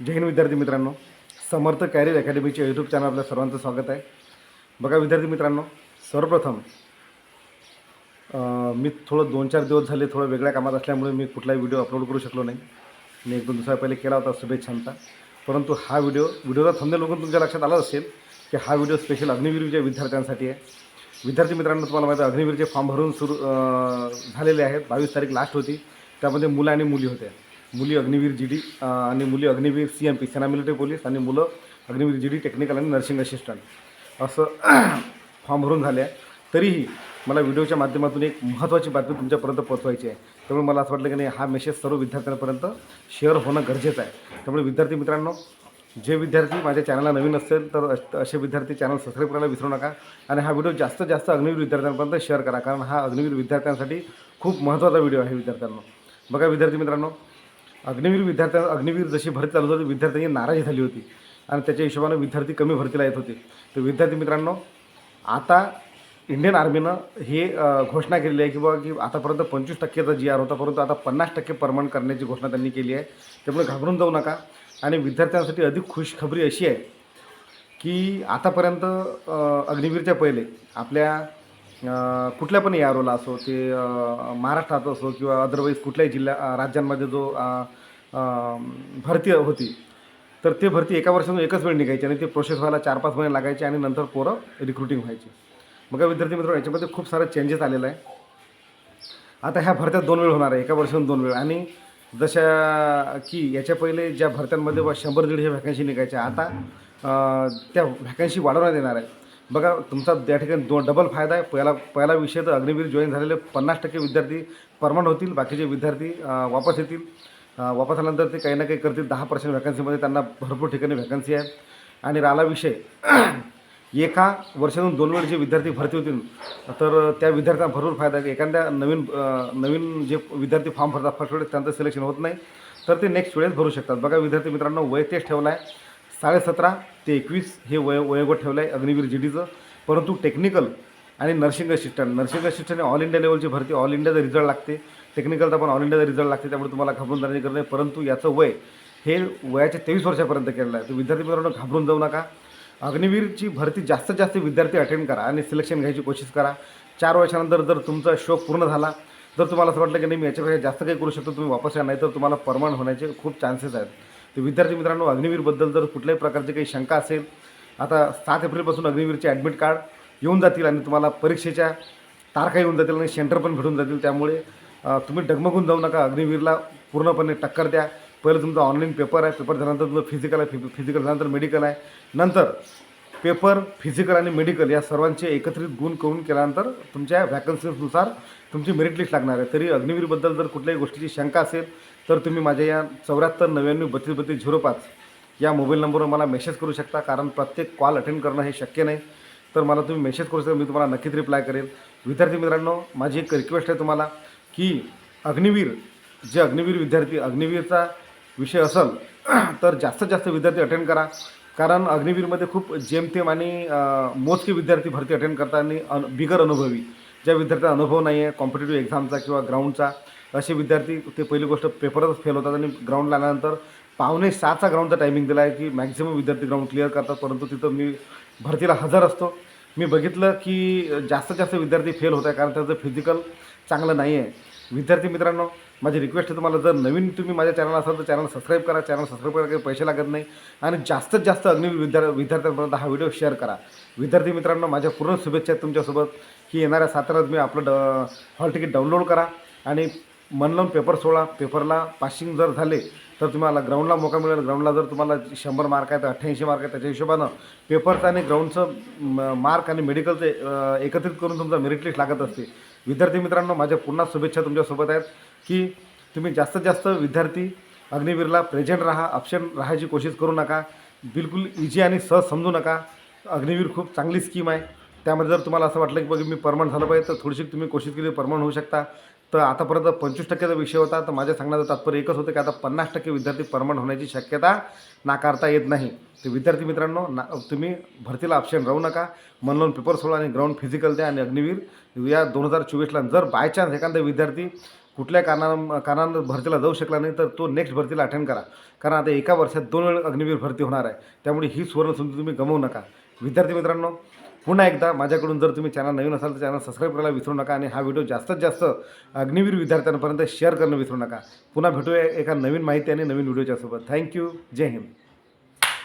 जय हिंद विद्यार्थी मित्रांनो. समर्थ कॅरियर अकॅडमीच्या यूट्यूब चॅनल आपल्या सर्वांचं स्वागत आहे. बघा विद्यार्थी मित्रांनो सर्वप्रथम मी थोडं दोन चार दिवस झाले थोडं वेगळ्या कामात असल्यामुळे मी कुठलाही व्हिडिओ अपलोड करू शकलो नाही. मी एक दोन दिवसा पहिले केला होता शुभेच्छांचा परंतु हा व्हिडिओ व्हिडिओचा थंबनेल बघून तुमच्या लक्षात आलं असेल की हा व्हिडिओ स्पेशल अग्निवीरच्या विद्यार्थ्यांसाठी आहे. विद्यार्थी मित्रांनो तुम्हाला माहिती आहे अग्निवीरचे फॉर्म भरून सुरू झालेले आहेत. बावीस तारीख लास्ट होती. त्यामध्ये मुलं आणि मुली होत्या. मुली अग्निवीर जी डी आणि मुली अग्निवीर सी एम पी सेना मिलिटरी पोलीस आणि मुलं अग्निवीर जी डी टेक्निकल आणि नर्सिंग असिस्टंट असं फॉर्म भरून झाले आहे. तरीही मला व्हिडिओच्या माध्यमातून एक महत्त्वाची बातमी तुमच्यापर्यंत पोहोचवायची आहे. त्यामुळे मला असं वाटलं की नाही हा मेसेज सर्व विद्यार्थ्यांपर्यंत शेअर होणं गरजेचं आहे. त्यामुळे विद्यार्थी मित्रांनो जे विद्यार्थी माझ्या चॅनलला नवीन असेल तर असे विद्यार्थी चॅनल सबस्क्राईब करायला विसरू नका. आणि हा व्हिडिओ जास्तीत जास्त अग्निवीर विद्यार्थ्यांपर्यंत शेअर करा कारण हा अग्निवीर विद्यार्थ्यांसाठी खूप महत्त्वाचा व्हिडिओ आहे विद्यार्थ्यांना. बघा विद्यार्थी मित्रांनो अग्निवीर विद्यार्थ्या अग्निवीर जशी भरती चालू होती विद्यार्थ्यांची नाराजी झाली होती. आणि त्याच्या हिशोबानं विद्यार्थी कमी भरतीला येत होते. तर विद्यार्थी मित्रांनो आता इंडियन आर्मीनं हे घोषणा केलेली आहे की बाबा की आतापर्यंत पंचवीस टक्केचा जी आर होता परंतु आता पन्नास टक्के परमनंट करण्याची घोषणा त्यांनी केली आहे. त्यामुळे घाबरून जाऊ नका. आणि विद्यार्थ्यांसाठी अधिक खुशखबरी अशी आहे की आतापर्यंत अग्निवीरच्या पहिले आपल्या कुठल्या पण यारोला असो ते महाराष्ट्रात असो किंवा अदरवाईज कुठल्याही जिल्ह्या राज्यांमध्ये जो भरती होती तर ते भरती एका वर्षातून एकच वेळ निघायची आणि ते प्रोसेस व्हायला चार पाच महिने लागायचे आणि नंतर पोरं रिक्रुटिंग व्हायची. मग विद्यार्थी मित्र याच्यामध्ये खूप सारा चेंजेस आलेला आहे आता ह्या भरत्या दोन वेळ होणार आहे एका वर्षातून दोन वेळ. आणि जशा की याच्या पहिले ज्या भरत्यांमध्ये बा शंभर दीडशे व्हॅकन्सी निघायच्या आता त्या व्हॅकन्सी वाढवण्यात येणार आहे. बघा तुमचा त्या ठिकाणी दो डबल फायदा आहे. पहिला पहिला विषय तर अग्निवीर जॉईन झालेले पन्नास टक्के विद्यार्थी परमनंट होतील. बाकीचे विद्यार्थी वापस येतील. वापस आल्यानंतर ते काही ना काही करतील. दहा पर्सेंट व्हॅकन्सीमध्ये त्यांना भरपूर ठिकाणी व्हॅकन्सी आहे. आणि राहिला विषय एका वर्षातून दोन वेळ जे विद्यार्थी भरती होतील तर त्या विद्यार्थ्यांना भरपूर फायदा आहे. एखाद्या नवीन नवीन जे विद्यार्थी फॉर्म भरतात फर्स्ट वेळेस त्यांचं सिलेक्शन होत नाही. तर ते नेक्स्ट वेळेस भरू शकतात. बघा विद्यार्थी मित्रांनो वय तेच ठेवलं आहे साडेसतरा ते एकवीस हे वय वयोगट ठेवलं आहे अग्निवीर जी डीचं परंतु टेक्निकल आणि nursing assistant nursing assistant all India लेवलची भरती ऑल इंडियाचा रिझल्ट लागते. टेक्निकलचा पण ऑल इंडियाचा रिझल्ट लागते त्यामुळे तुम्हाला घाबरून जाण्याची गरज नाही. परंतु याचं वय हे वयाच्या तेवीस वर्षापर्यंत केलेलं आहे. तर विद्यार्थी मित्रांनो घाबरून जाऊ नका. अग्निवीरची भरती जास्तीत जास्त विद्यार्थी अटेंड करा आणि सिलेक्शन घ्यायची कोशिश करा. चार वर्षानंतर जर तुमचा शोक पूर्ण झाला जर तुम्हाला असं वाटलं की नाही मी याच्यापेक्षा जास्त काही करू शकतो तुम्ही वापस या नाही तर तुम्हाला परमनंट होण्याचे खूप चान्सेस आहेत. तर विद्यार्थी मित्रांनो अग्निवीरबद्दल जर कुठल्याही प्रकारची काही शंका असेल आता सात एप्रिलपासून अग्निवीरचे ॲडमिट कार्ड येऊन जातील आणि तुम्हाला परीक्षेच्या तारखा येऊन जातील आणि सेंटर पण भेटून जातील. त्यामुळे तुम्ही डगमगून जाऊ नका अग्निवीरला पूर्णपणे टक्कर द्या. पहिलं तुमचा ऑनलाईन पेपर आहे पेपर झाल्यानंतर तुमचं फिजिकल आहे फिजिकल झाल्यानंतर मेडिकल आहे. नंतर पेपर फिजिकल आणि मेडिकल या सर्वांचे एकत्रित गुण करून केल्यानंतर तुमच्या व्हॅकन्सीनुसार तुमची मेरिट लिस्ट लागणार आहे. तरी अग्निवीरबद्दल जर कुठल्याही गोष्टीची शंका असेल तर तुम्ही माझ्या या चौऱ्याहत्तर नव्याण्णव बत्तीस बत्तीस झिरो पाच या मोबाईल नंबरवर मला मेसेज करू शकता कारण प्रत्येक कॉल अटेंड करणं हे शक्य नाही. तर मला तुम्ही मेसेज करू शकता मी तुम्हाला नक्कीच रिप्लाय करेल. विद्यार्थी मित्रांनो माझी एक रिक्वेस्ट आहे तुम्हाला की अग्निवीर जे अग्निवीर विद्यार्थी अग्निवीरचा विषय असेल तर जास्तीत जास्त विद्यार्थी अटेंड करा. कारण अग्निवीरमध्ये खूप जेमतेम आणि मोजके विद्यार्थी भरती अटेंड करतात आणि अन बिगर अनुभवी. ज्या विद्यार्थ्यांना अनुभव नाही आहे कॉम्पिटेटिव्ह एक्झामचा किंवा ग्राउंडचा असे विद्यार्थी ते पहिली गोष्ट पेपरच फेल होतात आणि ग्राउंडला आल्यानंतर पावणे सहाचा ग्राउंडचा टायमिंग दिला आहे की मॅक्झिमम विद्यार्थी ग्राउंड क्लिअर करतात परंतु तिथं मी भरतीला हजर असतो. मी बघितलं की जास्तीत जास्त विद्यार्थी फेल होत आहे कारण त्याचं फिजिकल चांगलं नाही आहे विद्यार्थी मित्रांनो माझी रिक्वेस्ट आहे तुम्हाला जर नवीन तुम्ही माझ्या चॅनल असाल तर चॅनल सबस्क्राईब करा. चॅनल सबस्क्राईब करा काही पैसे लागत नाही. आणि जास्तीत जास्त अग्नि विद्यार्थी विद्यार्थ्यांपर्यंत हा व्हिडिओ शेअर करा. विद्यार्थी मित्रांनो माझ्या पूर्ण शुभेच्छा आहेत तुमच्यासोबत. की येणाऱ्या साताऱ्यात मी आपलं ड हॉल तिकीट डाउनलोड करा. आणि मन लावून पेपर सोडा. पेपरला पासिंग जर झाले तर तुम्हाला ग्राउंडला मोका मिळेल. ग्राउंडला जर तुम्हाला शंभर मार्क आहे तर अठ्ठ्याऐंशी मार्क आहे त्याच्या हिशोबानं पेपरचं आणि ग्राउंडचं म- मार्क आणि मेडिकलचं एकत्रित करून तुमचा मेरिट लिस्ट लागत असते. विद्यार्थी मित्रांनो माझ्या पुन्हा शुभेच्छा तुमच्यासोबत आहेत. की तुम्ही जास्तीत जास्त विद्यार्थी अग्निवीरला प्रेझेंट राहा ऑप्शन राहायची कोशिश करू नका. बिलकुल इझी आणि सहज समजू नका. अग्निवीर खूप चांगली स्कीम आहे. त्यामध्ये जर तुम्हाला असं वाटलं की बघा मी परमनंट झालं पाहिजे तर थोडीशी तुम्ही कोशिश केली परमनंट होऊ शकता. तर आतापर्यंत पंचवीस टक्क्याचा विषय होता तर माझ्या सांगण्याचं तात्पर्य एकच होतं की आता पन्नास टक्के विद्यार्थी परमनंट होण्याची शक्यता नाकारता येत नाही. तर विद्यार्थी मित्रांनो ना तुम्ही भरतीला ऑप्शन राहू नका. मन लावून पेपर सोडा आणि ग्राउंड फिजिकल द्या आणि अग्निवीर या दोन हजार चोवीसला जर बाय चान्स एखादा विद्यार्थी कुठल्या कारणानं कारणानं भरतीला जाऊ शकला नाही तर तो नेक्स्ट भरतीला अटेंड करा. कारण आता एका वर्षात दोन वेळ अग्निवीर भरती होणार आहे. त्यामुळे ही सुवर्णसंधी तुम्ही गमवू नका. विद्यार्थी मित्रांनो पुन्हा एकदा माझ्याकडून जर तुम्ही चॅनल नवीन असाल तर चॅनल सबस्क्राईब करायला विसरू नका आणि हा व्हिडिओ जास्तीत जास्त अग्निवीर विद्यार्थ्यांपर्यंत शेअर करणं विसरू नका. पुन्हा भेटूया एका नवीन माहिती आणि नवीन व्हिडिओच्या सोबत. Thank you Jai Hind.